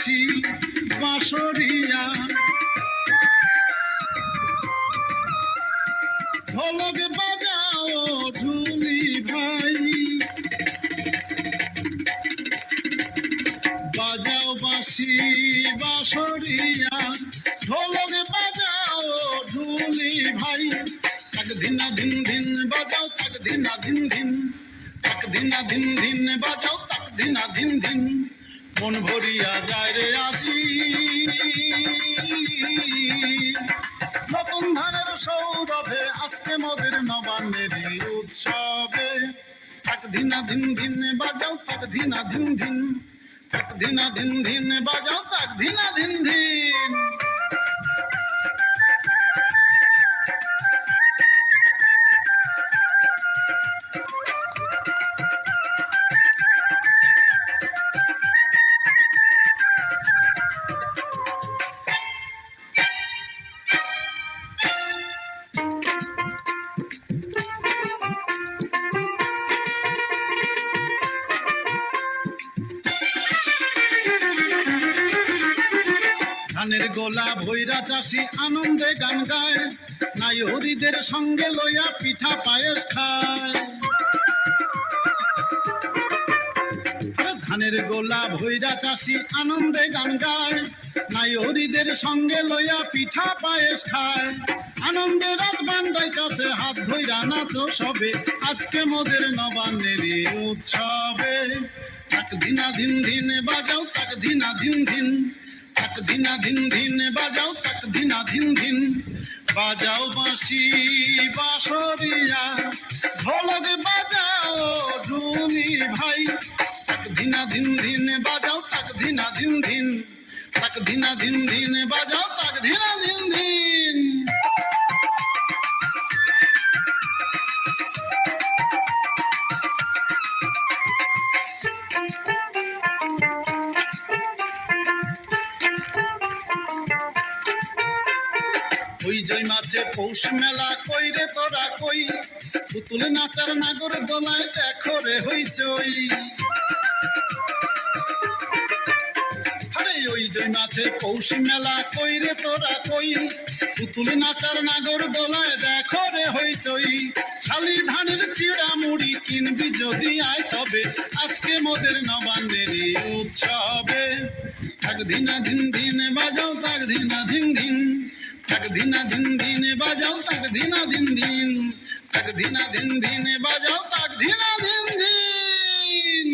বাঁশি বাঁশরিয়া। ঢোলক বাজাও ঢুলি ভাই। বাজাও বাঁশি বাঁশরিয়া ঢোলক বাজাও ঢুলি ভাই। তাক ধিনা ধিন ধিন বাজাও তাক ধিনা ধিন ধিন তাক ধিনা ধিন ধিন বাজাও তাক ধিনা ধিন ধিন মন ভরিয়া যায় রে আজি নতুন ধানের সৌরভে আজকে মোদের নবান্নের উৎসবে। তাক ধিনা ধিন ধিন বাজাও তাক ধিনা ধিন ধিন দিন ধিনা বাজাও তাক ধিনা দিন ধিন ধানের গোলা ভৈরা চাষি আনন্দে গান গায়। নাই হরিদের সঙ্গে লইয়া পিঠা পায়েস খায়। ধানের গোলা ভৈরা চাষি আনন্দে গান গায়। নাই হরিদের সঙ্গে লইয়া পিঠা পায়েস খায়। আনন্দে রাত বান্ডাই কাছে হাত ধইরা নাচো সবে। আজকে মোদের নবান্নের উৎসবে। তাক দিনা দিন দিন বাজাও, তাক দিনা দিন দিন দিনা দিন দিন বাজাও তাক দিনা দিন দিন বাজাও বাঁশি, বাঁশরিয়া, ঢোলক বাজাও ঢুলি ভাই। তাক দিনা দিন দিন বাজাও তাক দিনা দিন দিন তাক দিনা দিন দিন বাজাও তাক দিনা দিন দিন ওই জয় মাছে পৌষ মেলা কই রে তোরা কই? পুতুল নাচার নাগর দোলায় দেখো রে হইচই আরে ওই জয় মাছে পৌষ মেলা কই রে তোরা কই? পুতুল নাচার নাগর দোলায় দেখো রে হইচই খালি ধানের চিড়া মুড়ি কিনবি যদি আয় তবে। আজকে মোদের নবান্নের উৎসবে। থাক দিনা দিন দিন বাজাও থাক দিনা দিন দিন থাক দিনা দিন দিন বাজাও থাক দিনা দিন দিন থাক দিনা দিন দিন বাজাও থাক দিনা দিন দিন